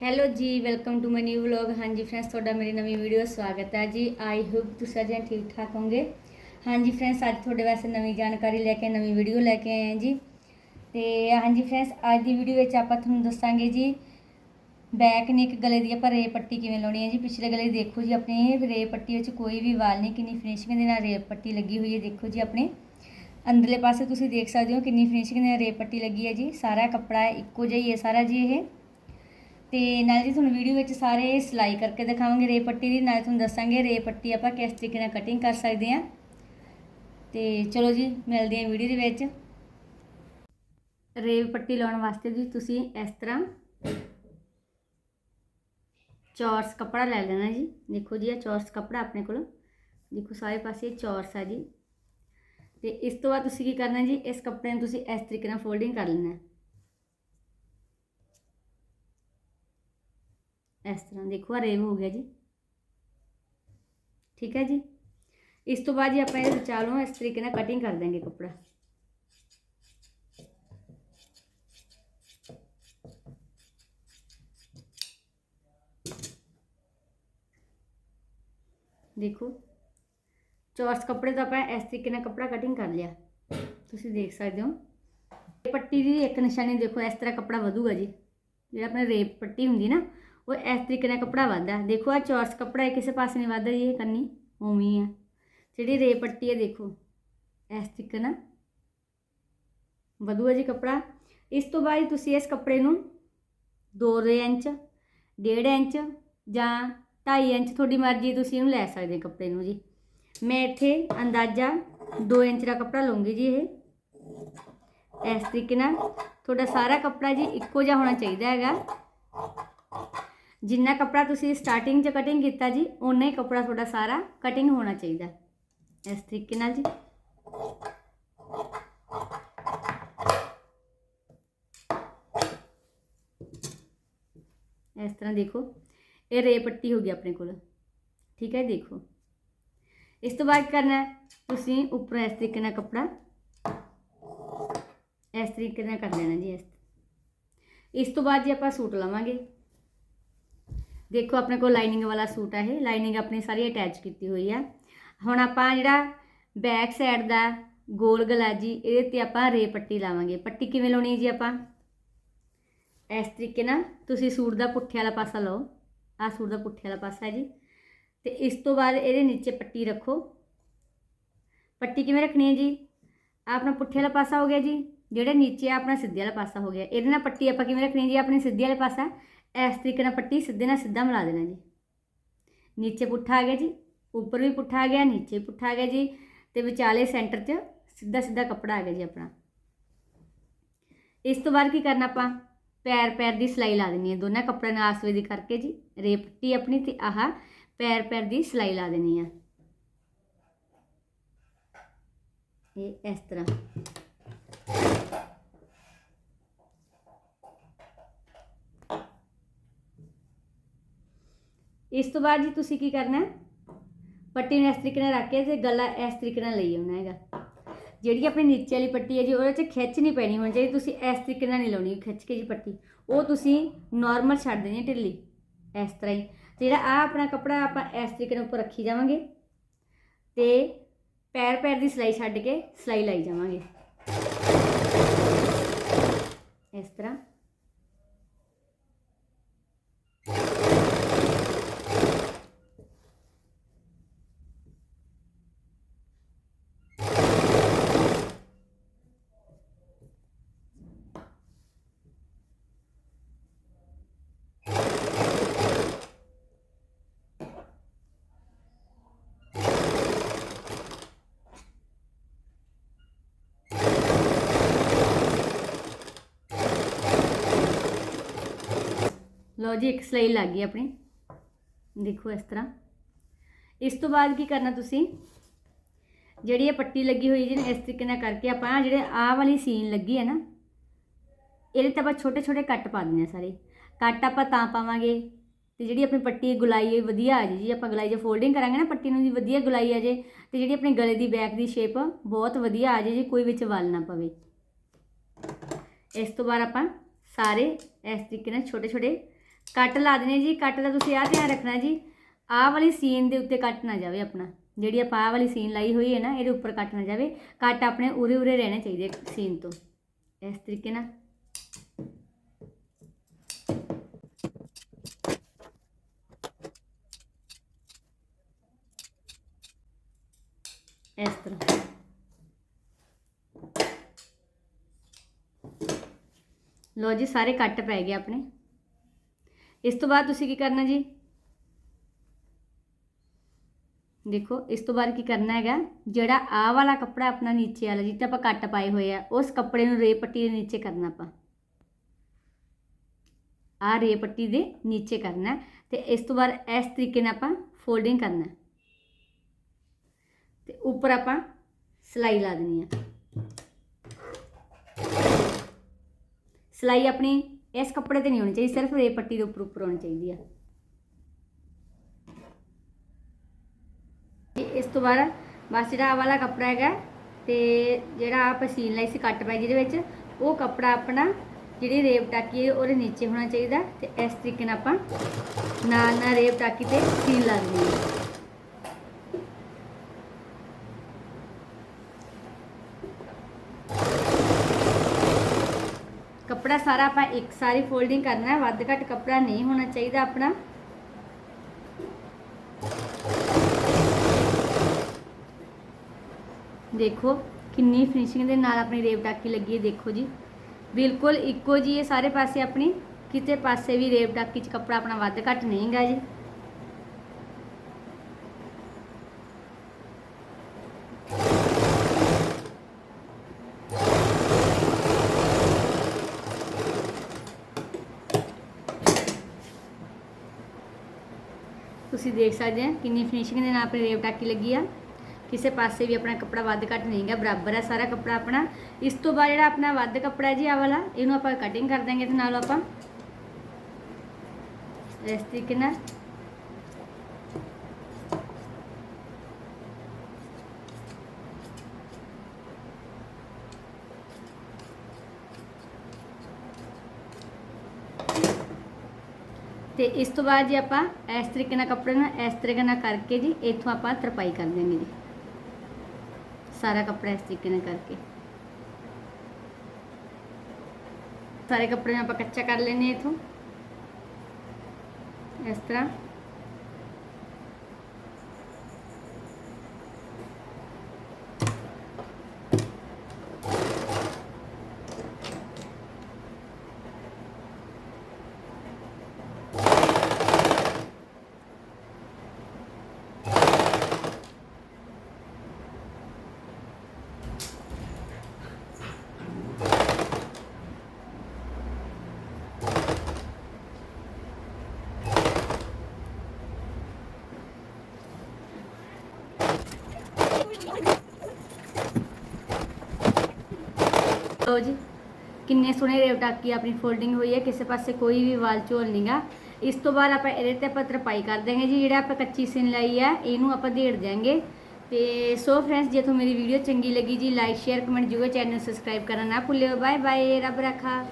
Hello ji welcome to my new vlog ਹਾਂਜੀ friends ਤੁਹਾਡਾ ਮੇਰੀ ਨਵੀਂ ਵੀਡੀਓ ਸਵਾਗਤ ਹੈ ਜੀ ਆਈ ਹੋਪ ਤੁਸੀਂ ਸਾਰੇ ਜਣੇ ਠੀਕ ਠਾਕ ਹੋਵੋਗੇ ਹਾਂਜੀ ਫਰੈਂਡਸ ਅੱਜ ਤੁਹਾਡੇ ਵਾਸਤੇ ਨਵੀਂ ਜਾਣਕਾਰੀ ਲੈ ਕੇ ਨਵੀਂ ਵੀਡੀਓ ਲੈ ਕੇ ਆਏ ਹਾਂ ਜੀ ਤੇ ਹਾਂਜੀ ਫਰੈਂਡਸ ਅੱਜ ਦੀ ਵੀਡੀਓ ਵਿੱਚ ਆਪਾਂ ਤੁਹਾਨੂੰ ਦੱਸਾਂਗੇ ਜੀ ਬੈਕ ਨੇਕ ਗਲੇ ਦੀ ਆਪਾਂ ਰੇ ਪੱਟੀ ਕਿਵੇਂ ਲਾਉਣੀ ਹੈ ਜੀ ਪਿਛਲੇ ਗਲੇ ਦੀ ਦੇਖੋ ਜੀ ਆਪਣੇ ਰੇ ਪੱਟੀ ਵਿੱਚ ਕੋਈ ਵੀ ਵਾਲ ਨਹੀਂ ਕਿੰਨੀ ਫਿਨਿਸ਼ਿੰਗ ਦੇ ਨਾਲ ਰੇ ਪੱਟੀ ਲੱਗੀ ਹੋਈ ਹੈ ਦੇਖੋ ਜੀ ਆਪਣੇ ਅੰਦਰਲੇ ਪਾਸੇ ਤੁਸੀਂ ਦੇਖ ਸਕਦੇ ਹੋ ਕਿੰਨੀ ਫਿਨਿਸ਼ਿੰਗ ਦੇ ਨਾਲ ਰੇ ਪੱਟੀ ਲੱਗੀ ਹੈ ਜੀ ਸਾਰਾ ਕੱਪੜਾ ਇੱਕੋ ਜਿਹਾ ਹੀ ਹੈ ਸਾਰਾ ਜੀ ਇਹ ਤੇ ਨਾਲ ਜੀ ਤੁਹਾਨੂੰ ਵੀਡੀਓ ਵਿੱਚ ਸਾਰੇ ਸਿਲਾਈ ਕਰਕੇ ਦਿਖਾਵਾਂਗੇ ਰੇ ਪੱਟੀ ਦੀ, ਨਾਲ ਤੁਹਾਨੂੰ ਦੱਸਾਂਗੇ ਰੇ ਪੱਟੀ ਆਪਾਂ ਕਿਸ ਤਰੀਕੇ ਨਾਲ ਕਟਿੰਗ ਕਰ ਸਕਦੇ ਹਾਂ। ਤੇ ਚਲੋ ਜੀ, ਮਿਲਦੇ ਹਾਂ ਵੀਡੀਓ ਦੇ ਵਿੱਚ। ਰੇ ਪੱਟੀ ਲਾਉਣ ਵਾਸਤੇ ਜੀ ਤੁਸੀਂ ਇਸ ਤਰ੍ਹਾਂ ਚੌਰਸ ਕੱਪੜਾ ਲੈ ਲੈਣਾ ਜੀ। ਦੇਖੋ ਜੀ, ਇਹ ਚੌਰਸ ਕੱਪੜਾ ਆਪਣੇ ਕੋਲ। ਦੇਖੋ ਸਾਰੇ ਪਾਸੇ ਚੌਰਸ ਆ ਜੀ। ਤੇ ਇਸ ਤੋਂ ਬਾਅਦ ਤੁਸੀਂ ਕੀ ਕਰਨਾ ਜੀ, ਇਸ ਕੱਪੜੇ ਨੂੰ ਤੁਸੀਂ ਇਸ ਤਰੀਕੇ ਨਾਲ ਫੋਲਡਿੰਗ ਕਰ ਲੈਣਾ। ਇਸ ਤਰ੍ਹਾਂ ਦੇਖੋ ਆ ਰੇਵ ਹੋ ਗਿਆ ਜੀ ਠੀਕ ਹੈ ਜੀ ਇਸ ਤੋਂ ਬਾਅਦ ਜੀ ਆਪਾਂ ਇਹ ਵਿਚਾਲੋਂ ਇਸ ਤਰੀਕੇ ਨਾਲ ਕਟਿੰਗ ਕਰ ਦਾਂਗੇ ਕੱਪੜਾ ਦੇਖੋ ਚੌਰਸ ਕੱਪੜੇ ਦਾ ਆਪਾਂ ਇਸ ਤਰੀਕੇ ਨਾਲ ਕੱਪੜਾ ਕਟਿੰਗ ਕਰ ਲਿਆ ਤੁਸੀਂ ਦੇਖ ਸਕਦੇ ਹੋ ਇਹ ਪੱਟੀ ਦੀ ਇੱਕ ਨਿਸ਼ਾਨੀ ਦੇਖੋ ਇਸ ਤਰ੍ਹਾਂ ਕੱਪੜਾ ਵਧੂਗਾ ਜੀ ਜਿਹੜਾ ਆਪਣਾ ਰੇਪ ਪੱਟੀ ਹੁੰਦੀ ਨਾ ਉਹ ਇਸ ਤਰੀਕੇ ਨਾਲ ਕੱਪੜਾ ਵੱਧਦਾ। ਦੇਖੋ ਆ ਚੌਰਸ ਕੱਪੜਾ ਹੈ ਕਿਸੇ ਪਾਸੇ ਨਹੀਂ ਵੱਧਦਾ ਜੀ ਇਹ ਕੰਨੀ ਉਵੇਂ ਆ। ਜਿਹੜੀ ਰੇ ਪੱਟੀ ਹੈ ਦੇਖੋ, ਇਸ ਤਰੀਕੇ ਨਾਲ ਵਧੂਗਾ ਜੀ ਕੱਪੜਾ। ਇਸ ਤੋਂ ਬਾਅਦ ਤੁਸੀਂ ਇਸ ਕੱਪੜੇ ਨੂੰ 2 ਇੰਚ 1.5 ਇੰਚ ਜਾਂ 2.5 ਇੰਚ ਤੁਹਾਡੀ ਮਰਜ਼ੀ ਤੁਸੀਂ ਇਹਨੂੰ ਲੈ ਸਕਦੇ ਹੋ ਕੱਪੜੇ ਨੂੰ ਜੀ। ਮੈਂ ਇੱਥੇ ਅੰਦਾਜ਼ਾ 2 ਇੰਚ ਦਾ ਕੱਪੜਾ ਲਵਾਂਗੀ ਜੀ ਇਹ। ਇਸ ਤਰੀਕੇ ਨਾਲ ਤੁਹਾਡਾ ਸਾਰਾ ਕੱਪੜਾ ਜੀ ਇੱਕੋ ਜਿਹਾ ਹੋਣਾ ਚਾਹੀਦਾ ਹੈਗਾ। ਜਿੰਨਾ ਕੱਪੜਾ ਤੁਸੀਂ ਸਟਾਰਟਿੰਗ 'ਚ ਕਟਿੰਗ ਕੀਤਾ ਜੀ, ਓਨਾ ਹੀ ਕੱਪੜਾ ਤੁਹਾਡਾ ਸਾਰਾ ਕਟਿੰਗ ਹੋਣਾ ਚਾਹੀਦਾ। ਇਸ ਤਰੀਕੇ ਨਾਲ ਜੀ। ਇਸ ਤਰ੍ਹਾਂ ਦੇਖੋ, ਇਹ ਰੇ ਪੱਟੀ ਹੋ ਗਈ ਆਪਣੇ ਕੋਲ। ਠੀਕ ਹੈ, ਦੇਖੋ। ਇਸ ਤੋਂ ਬਾਅਦ ਕਰਨਾ ਤੁਸੀਂ ਉੱਪਰ ਇਸ ਤਰੀਕੇ ਨਾਲ ਕੱਪੜਾ, ਇਸ ਤਰੀਕੇ ਨਾਲ ਕਰ ਲੈਣਾ ਜੀ ਇਸ। ਇਸ ਤੋਂ ਬਾਅਦ ਜੀ ਆਪਾਂ ਸੂਟ ਲਵਾਂਗੇ। ਦੇਖੋ, ਆਪਣੇ ਕੋਲ ਲਾਈਨਿੰਗ ਵਾਲਾ ਸੂਟ ਹੈ ਇਹ। ਲਾਈਨਿੰਗ ਆਪਣੀ ਸਾਰੀ ਅਟੈਚ ਕੀਤੀ ਹੋਈ ਆ। ਹੁਣ ਆਪਾਂ ਜਿਹੜਾ ਬੈਕ ਸਾਈਡ ਦਾ ਗੋਲ ਗਲਾ ਜੀ ਇਹਦੇ ਤੇ ਆਪਾਂ ਰੇ ਪੱਟੀ ਲਾਵਾਂਗੇ। ਪੱਟੀ ਕਿਵੇਂ ਲਾਉਣੀ ਜੀ ਆਪਾਂ? ਇਸ ਤਰੀਕੇ ਨਾਲ ਤੁਸੀਂ ਸੂਟ ਦਾ ਪੁੱਠੇ ਵਾਲਾ ਪਾਸਾ ਲਓ। ਆਹ ਸੂਟ ਦਾ ਪੁੱਠੇ ਵਾਲਾ ਪਾਸਾ ਹੈ ਜੀ। ਤੇ ਇਸ ਤੋਂ ਬਾਅਦ ਇਹਦੇ ਨੀਚੇ ਪੱਟੀ ਰੱਖੋ। ਪੱਟੀ ਕਿਵੇਂ ਰੱਖਣੀ ਹੈ ਜੀ? ਆਹ ਆਪਣਾ ਪੁੱਠੇ ਵਾਲਾ ਪਾਸਾ ਹੋ ਗਿਆ ਜੀ। ਜਿਹੜੇ ਨੀਚੇ ਆ, ਆਪਣਾ ਸਿੱਧੇ ਵਾਲਾ ਪਾਸਾ ਹੋ ਗਿਆ। ਇਹਦੇ ਨਾਲ ਪੱਟੀ ਆਪਾਂ ਕਿਵੇਂ ਰੱਖਣੀ ਹੈ ਜੀ? ਆਪਣੀ ਸਿੱਧੇ ਵਾਲੇ ਪਾਸਾ। ਇਸ ਤਰੀਕੇ ਨਾਲ ਪੱਟੀ ਸਿੱਧੇ ਨਾਲ ਸਿੱਧਾ ਮਿਲਾ ਦੇਣਾ ਜੀ। ਨੀਚੇ ਪੁੱਠਾ ਆ ਗਿਆ ਜੀ, ਉੱਪਰ ਵੀ ਪੁੱਠਾ ਆ ਗਿਆ, ਨੀਚੇ ਵੀ ਪੁੱਠਾ ਆ ਗਿਆ ਜੀ ਤੇ ਵਿਚਾਲੇ ਸੈਂਟਰ 'ਚ ਸਿੱਧਾ ਸਿੱਧਾ ਕੱਪੜਾ ਆ ਗਿਆ ਜੀ ਆਪਣਾ। ਇਸ ਤੋਂ ਬਾਅਦ ਕੀ ਕਰਨਾ ਆਪਾਂ? ਪੈਰ ਪੈਰ ਦੀ ਸਿਲਾਈ ਲਾ ਦੇਣੀ ਹੈ। ਦੋਨਾਂ ਕੱਪੜਿਆਂ ਨਾਲ ਆਸਵੇ ਦੀ ਕਰਕੇ ਜੀ ਰੇ ਪੱਟੀ ਆਪਣੀ ਤੇ ਆਹ ਪੈਰ ਪੈਰ ਦੀ ਸਿਲਾਈ ਲਾ ਦੇਣੀ ਹੈ ਇਹ ਇਸ ਤਰ੍ਹਾਂ। ਇਸ ਤੋਂ ਬਾਅਦ ਜੀ ਤੁਸੀਂ ਕੀ ਕਰਨਾ ਪੱਟੀ ਨੂੰ ਇਸ ਤਰੀਕੇ ਨਾਲ ਰੱਖ ਕੇ ਤੇ ਗਲਾ ਇਸ ਤਰੀਕੇ ਨਾਲ ਲਈ ਆਉਣਾ ਹੈਗਾ। ਜਿਹੜੀ ਆਪਣੀ ਨੀਚੇ ਵਾਲੀ ਪੱਟੀ ਹੈ ਜੀ, ਉਹਦੇ 'ਚ ਖਿੱਚ ਨਹੀਂ ਪੈਣੀ ਹੋਣੀ ਚਾਹੀਦੀ ਤੁਸੀਂ ਇਸ ਤਰੀਕੇ ਨਾਲ ਨਹੀਂ ਲਾਉਣੀ, ਖਿੱਚ ਕੇ ਜੀ ਪੱਟੀ। ਉਹ ਤੁਸੀਂ ਨਾਰਮਲ ਛੱਡ ਦੇਣੀ ਹੈ ਢਿੱਲੀ, ਇਸ ਤਰ੍ਹਾਂ ਹੀ। ਤੇ ਜਿਹੜਾ ਆ ਆਪਣਾ ਕੱਪੜਾ ਆਪਾਂ ਇਸ ਤਰੀਕੇ ਨਾਲ ਉੱਪਰ ਰੱਖੀ ਜਾਵਾਂਗੇ ਤੇ ਪੈਰ ਪੈਰ ਦੀ ਸਿਲਾਈ ਛੱਡ ਕੇ ਸਿਲਾਈ ਲਾਈ ਜਾਵਾਂਗੇ। ਇਸ ਤਰ੍ਹਾਂ। ਲਓ ਜੀ, ਇੱਕ ਸਿਲਾਈ ਲੱਗ ਗਈ ਆਪਣੀ। ਦੇਖੋ ਇਸ ਤਰ੍ਹਾਂ। ਇਸ ਤੋਂ ਬਾਅਦ ਕੀ ਕਰਨਾ ਤੁਸੀਂ? ਜਿਹੜੀ ਇਹ ਪੱਟੀ ਲੱਗੀ ਹੋਈ ਜੀ, ਇਸ ਤਰੀਕੇ ਨਾਲ ਕਰਕੇ ਆਪਾਂ ਜਿਹੜੇ ਆਹ ਵਾਲੀ ਸੀਨ ਲੱਗੀ ਹੈ ਨਾ, ਇਹਦੇ ਤੇ ਆਪਾਂ ਛੋਟੇ ਛੋਟੇ ਕੱਟ ਪਾ ਦਿੰਦੇ ਆ ਸਾਰੇ। ਕੱਟ ਆਪਾਂ ਤਾਂ ਪਾਵਾਂਗੇ ਤੇ ਜਿਹੜੀ ਆਪਣੀ ਪੱਟੀ ਗੁਲਾਈ ਵਧੀਆ ਆ ਜੇ ਜੀ ਆਪਾਂ ਗੁਲਾਈ ਜੇ ਫੋਲਡਿੰਗ ਕਰਾਂਗੇ ਨਾ, ਪੱਟੀ ਨੂੰ ਜੀ ਵਧੀਆ ਗੁਲਾਈ ਆ ਜੇ ਤੇ ਜਿਹੜੀ ਆਪਣੇ ਗਲੇ ਦੀ ਬੈਕ ਦੀ ਸ਼ੇਪ ਬਹੁਤ ਵਧੀਆ ਆ ਜੇ ਜੀ ਕੋਈ ਵਿੱਚ ਵਾਲ ਨਾ ਪਵੇ। ਇਸ ਤੋਂ ਬਾਅਦ ਆਪਾਂ ਸਾਰੇ ਇਸ ਤਰੀਕੇ ਨਾਲ ਛੋਟੇ ਛੋਟੇ ਕੱਟ ਲਾ ਦੇਣੇ ਜੀ, ਕੱਟ ਦਾ ਤੁਸੀਂ ਆਹ ਧਿਆਨ ਰੱਖਣਾ ਜੀ। ਆਹ ਵਾਲੀ ਸੀਨ ਦੇ ਉੱਤੇ ਕੱਟ ਨਾ ਜਾਵੇ ਆਪਣਾ। ਜਿਹੜੀ ਆਪਾਂ ਆਹ ਵਾਲੀ ਸੀਨ ਲਾਈ ਹੋਈ ਹੈ ਨਾ, ਇਹਦੇ ਉੱਪਰ ਕੱਟ ਨਾ ਜਾਵੇ। ਕੱਟ ਆਪਣੇ ਉਰੇ ਉਰੇ ਰਹਿਣੇ ਚਾਹੀਦੇ ਸੀਨ ਤੋਂ। ਇਸ ਤਰੀਕੇ ਨਾਲ। ਇਸ ਤਰ੍ਹਾਂ। ਲੋ ਜੀ, ਸਾਰੇ ਕੱਟ ਪੈ ਗਏ ਆਪਣੇ। ਇਸ ਤੋਂ ਬਾਅਦ ਤੁਸੀਂ ਕੀ ਕਰਨਾ ਜੀ? ਦੇਖੋ, ਇਸ ਤੋਂ ਬਾਅਦ ਕੀ ਕਰਨਾ ਹੈਗਾ? ਜਿਹੜਾ ਆਹ ਵਾਲਾ ਕੱਪੜਾ ਆਪਣਾ ਨੀਚੇ ਵਾਲਾ ਜਿੱਤੇ ਆਪਾਂ ਕੱਟ ਪਾਏ ਹੋਏ ਆ, ਉਸ ਕੱਪੜੇ ਨੂੰ ਰੇ ਪੱਟੀ ਦੇ ਨੀਚੇ ਕਰਨਾ ਆਪਾਂ। ਆਹ ਰੇ ਪੱਟੀ ਦੇ ਨੀਚੇ ਕਰਨਾ ਹੈ ਤੇ ਇਸ ਤੋਂ ਬਾਅਦ ਇਸ ਤਰੀਕੇ ਨਾਲ ਆਪਾਂ ਫੋਲਡਿੰਗ ਕਰਨਾ ਹੈ। ਤੇ ਉੱਪਰ ਆਪਾਂ ਸਲਾਈ ਲਾ ਦੇਣੀ ਹੈ। ਸਲਾਈ ਆਪਣੀ ਇਸ ਕੱਪੜੇ ਤੇ ਨਹੀਂ ਹੋਣੀ ਚਾਹੀਦੀ, ਸਿਰਫ ਰੇ ਪੱਟੀ ਦੇ ਉੱਪਰ ਉੱਪਰ ਹੋਣੀ ਚਾਹੀਦੀ ਆ। ਇਸ ਤੋਂ ਬਾਅਦ ਬਸ ਜਿਹੜਾ ਆ ਵਾਲਾ ਕੱਪੜਾ ਹੈਗਾ, ਤੇ ਜਿਹੜਾ ਆਪ ਸੀਨ ਲਈ ਸੀ ਕੱਟ ਪੈ ਜਿਹਦੇ ਵਿੱਚ, ਉਹ ਕੱਪੜਾ ਆਪਣਾ ਜਿਹੜੀ ਰੇਪ ਟਾਕੀ ਹੈ, ਉਹਦੇ ਨੀਚੇ ਹੋਣਾ ਚਾਹੀਦਾ, ਤੇ ਇਸ ਤਰੀਕੇ ਨਾਲ ਆਪਾਂ ਨਾਲ ਨਾਲ ਰੇਪ ਟਾਕੀ ਤੇ ਸੀਨ ਲਾ ਹਾਂ ਕੱਪੜਾ ਸਾਰਾ ਆਪਾਂ ਇੱਕ ਸਾਰੀ ਫੋਲਡਿੰਗ ਕਰਨਾ ਹੈ, ਵੱਧ ਘੱਟ ਕੱਪੜਾ ਨਹੀਂ ਹੋਣਾ ਚਾਹੀਦਾ ਆਪਣਾ। ਦੇਖੋ, ਕਿੰਨੀ ਫਿਨਿਸ਼ਿੰਗ ਦੇ ਨਾਲ ਆਪਣੀ ਰੇਵ ਟਾਕੀ ਲੱਗੀ ਹੈ, ਦੇਖੋ ਜੀ। ਬਿਲਕੁਲ ਇੱਕੋ ਜੀ ਇਹ ਸਾਰੇ ਪਾਸੇ ਆਪਣੀ। ਕਿਤੇ ਪਾਸੇ ਵੀ ਰੇਵ ਟਾਕੀ 'ਚ ਕੱਪੜਾ ਆਪਣਾ ਵੱਧ ਘੱਟ ਨਹੀਂ ਗਾ ਜੀ। ਤੁਸੀਂ ਦੇਖ ਸਕਦੇ ਆ ਕਿੰਨੀ ਫਿਨਿਸ਼ਿੰਗ ਦੇ ਨਾਲ ਆਪਣੀ ਰੇਵ ਟਾਕੀ ਲੱਗੀ ਆ। ਕਿਸੇ ਪਾਸੇ ਵੀ ਆਪਣਾ ਕੱਪੜਾ ਵੱਧ ਘੱਟ ਨਹੀਂ ਹੈਗਾ ਬਰਾਬਰ ਆ ਸਾਰਾ ਕੱਪੜਾ ਆਪਣਾ। ਇਸ ਤੋਂ ਬਾਅਦ ਜਿਹੜਾ ਆਪਣਾ ਵੱਧ ਕੱਪੜਾ ਜੀ ਆ ਵਾਲਾ, ਇਹਨੂੰ ਆਪਾਂ ਕਟਿੰਗ ਕਰ ਦਾਂਗੇ ਤੇ ਨਾਲ ਆਪਾਂ ਇਸ ਤਰੀਕੇ ਨਾਲ ਤੇ ਇਸ ਤੋਂ ਬਾਅਦ ਜੀ ਆਪਾਂ ਇਸ ਤਰੀਕੇ ਨਾਲ ਕੱਪੜੇ ਨੂੰ ਇਸ ਤਰੀਕੇ ਨਾਲ ਕਰਕੇ ਜੀ, ਇੱਥੋਂ ਆਪਾਂ ਤਰਪਾਈ ਕਰ ਦੇਣੀ ਜੀ। ਸਾਰਾ ਕੱਪੜਾ ਇਸ ਤਰੀਕੇ ਨਾਲ ਕਰਕੇ। ਸਾਰੇ ਕੱਪੜੇ ਨੂੰ ਆਪਾਂ ਕੱਚਾ ਕਰ ਲੈਨੇ ਇਥੋਂ। ਇਸ ਤਰ੍ਹਾਂ। ਜੀ ਕਿੰਨੇ ਸੋਹਣੇ ਰੇਵ ਟਾਕੀ ਆਪਣੀ ਫੋਲਡਿੰਗ ਹੋਈ ਹੈ, ਕਿਸੇ ਪਾਸੇ ਕੋਈ ਵੀ ਵਾਲ ਝੋਲ ਨਹੀਂਗਾ ਇਸ ਤੋਂ ਬਾਅਦ ਆਪਾਂ ਇਹਦੇ ਤੇ ਆਪਾਂ ਤਰਪਾਈ ਕਰ ਦਾਂਗੇ ਜੀ, ਜਿਹੜਾ ਆਪਾਂ ਕੱਚੀ ਸਿਨ ਲਈ ਹੈ ਇਹਨੂੰ ਆਪਾਂ ਢੇੜ ਦਿਆਂਗੇ। ਤੇ ਸੋ ਫਰੈਂਡਸ ਜੇ ਤੁਹਾਨੂੰ ਮੇਰੀ ਵੀਡੀਓ ਚੰਗੀ ਲੱਗੀ ਜੀ ਲਾਈਕ ਸ਼ੇਅਰ ਕਮੈਂਟ ਜਰੂਰ ਚੈਨਲ ਸਬਸਕ੍ਰਾਈਬ ਕਰਨਾ ਨਾ ਭੁੱਲਿਓ। ਬਾਏ ਬਾਏ ਰੱਬ ਰੱਖਾ।